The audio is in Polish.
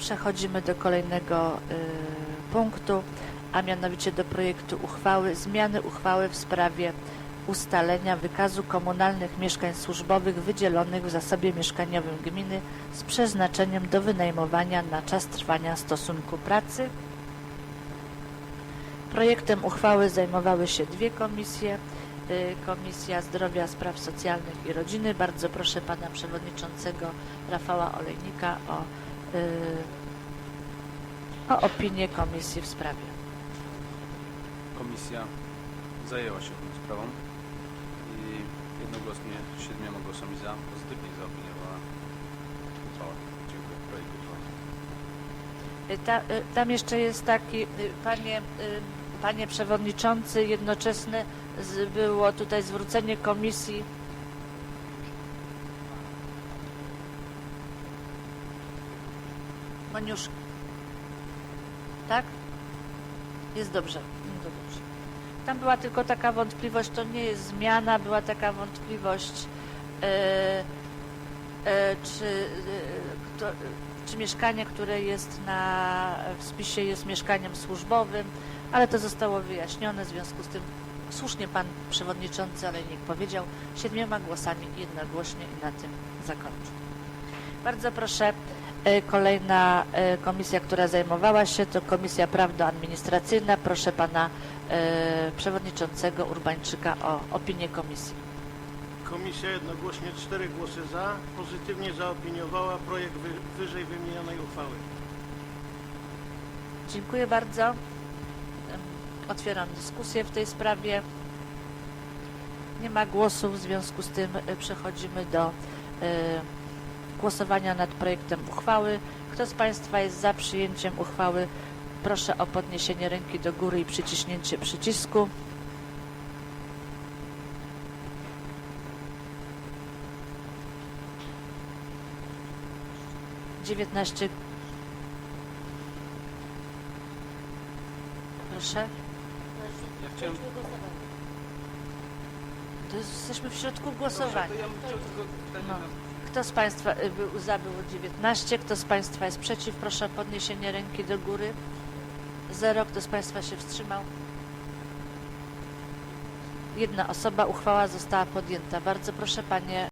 Przechodzimy do kolejnego y, punktu, a mianowicie do projektu uchwały zmiany uchwały w sprawie ustalenia wykazu komunalnych mieszkań służbowych wydzielonych w zasobie mieszkaniowym gminy z przeznaczeniem do wynajmowania na czas trwania stosunku pracy. Projektem uchwały zajmowały się dwie komisje. Y, Komisja Zdrowia, Spraw Socjalnych i Rodziny. Bardzo proszę pana przewodniczącego Rafała Olejnika o, o opinię komisji w sprawie. Komisja zajęła się tą sprawą i jednogłośnie siedmioma głosami za pozytywnie zaopiniowała uchwałę. Dziękuję. Projekt uchwały. Y, Ta, y, tam jeszcze jest taki, y, panie, y, panie przewodniczący, jednoczesne z, było tutaj zwrócenie komisji. Moniusz. Tak? Jest dobrze. No to dobrze. Tam była tylko taka wątpliwość, to nie jest zmiana, była taka wątpliwość, e, e, czy, e, czy mieszkanie, które jest na w spisie jest mieszkaniem służbowym, ale to zostało wyjaśnione, w związku z tym słusznie pan przewodniczący Alejnik powiedział, siedmioma głosami jednogłośnie i na tym zakończył. Bardzo proszę, kolejna e, komisja, która zajmowała się, to Komisja Prawno-Administracyjna. Proszę pana e, przewodniczącego Urbańczyka o opinię komisji. Komisja jednogłośnie cztery głosy za pozytywnie zaopiniowała projekt wy, wyżej wymienionej uchwały. Dziękuję bardzo. Otwieram dyskusję w tej sprawie. Nie ma głosów, w związku z tym e, przechodzimy do e, głosowania nad projektem uchwały. Kto z Państwa jest za przyjęciem uchwały, proszę o podniesienie ręki do góry i przyciśnięcie przycisku. Dziewiętnaście. Proszę. Ja chciałem... To jest- jesteśmy w środku głosowania. Dobrze, to ja bym chciał tylko pytanie No. na- Kto z Państwa y, był za było 19, kto z Państwa jest przeciw, proszę o podniesienie ręki do góry. Zero, kto z Państwa się wstrzymał? Jedna osoba, uchwała została podjęta. Bardzo proszę Panie